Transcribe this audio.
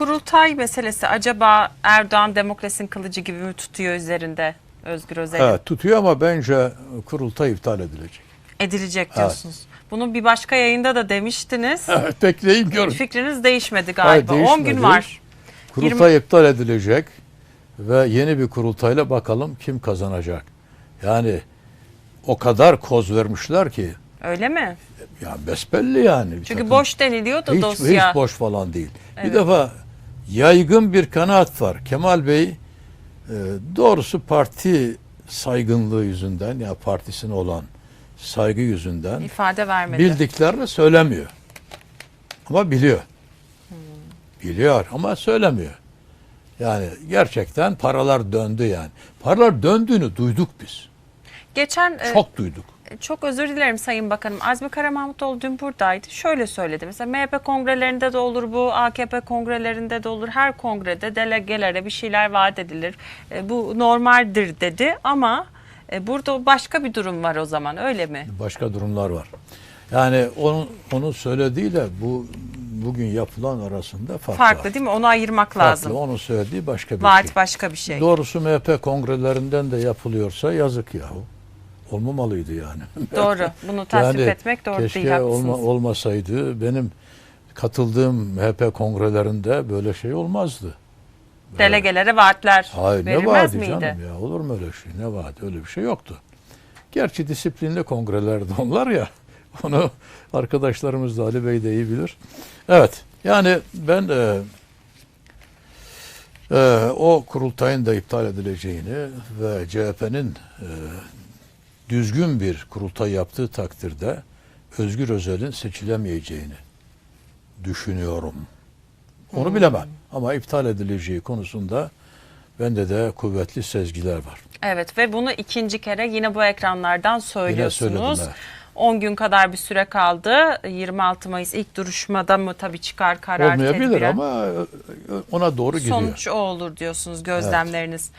Kurultay meselesi acaba Erdoğan demokrasinin kılıcı gibi mi tutuyor üzerinde Özgür Özel'in? Evet tutuyor ama bence kurultay iptal edilecek. Edilecek diyorsunuz. Bunu bir başka yayında da demiştiniz. Evet bekleyin görün. Fikriniz değişmedi Hayır, galiba. 10 gün var. Kurultay iptal edilecek ve yeni bir kurultayla bakalım kim kazanacak. Yani o kadar koz vermişler ki Öyle mi? ya besbelli yani. Çünkü takım- boş deniliyor da hiç, dosya. hiç boş falan değil. Bir defa yaygın bir kanaat var. Kemal Bey e, doğrusu parti saygınlığı yüzünden ya partisine olan saygı yüzünden ifade vermedi. bildiklerini söylemiyor. Ama biliyor. Biliyor ama söylemiyor. Yani gerçekten paralar döndü yani. Paralar döndüğünü duyduk biz. Geçen e, Çok duyduk. Çok özür dilerim Sayın Bakanım. Azmi Karamahmutoğlu dün buradaydı. Şöyle söyledi. Mesela MHP kongrelerinde de olur bu, AKP kongrelerinde de olur. Her kongrede delegelere bir şeyler vaat edilir. E, bu normaldir dedi ama e, burada başka bir durum var o zaman öyle mi? Başka durumlar var. Yani onun, onun söylediğiyle bu bugün yapılan arasında fark Farklı var. değil mi? Onu ayırmak Farklı. lazım. Onun söylediği başka bir Vaat şey. başka bir şey. Doğrusu MHP kongrelerinden de yapılıyorsa yazık yahu. Olmamalıydı yani. Doğru. Bunu tasvip Yani etmek doğru keşke değil. Haklısınız. olma, olmasaydı benim katıldığım MHP kongrelerinde böyle şey olmazdı. Delegelere vaatler Hayır ne verilmez vaadi miydi? canım ya olur mu öyle şey ne vaadi öyle bir şey yoktu. Gerçi disiplinli kongrelerde onlar ya onu arkadaşlarımız da Ali Bey de iyi bilir. Evet yani ben e, e, o kurultayın da iptal edileceğini ve CHP'nin e, düzgün bir kurultay yaptığı takdirde Özgür Özel'in seçilemeyeceğini düşünüyorum. Onu bilemem ama iptal edileceği konusunda bende de kuvvetli sezgiler var. Evet ve bunu ikinci kere yine bu ekranlardan söylüyorsunuz. evet. 10 gün kadar bir süre kaldı. 26 Mayıs ilk duruşmada mı tabii çıkar karar Olmayabilir tedbiren? ama e, ona doğru gidiyor. Sonuç o olur diyorsunuz gözlemleriniz.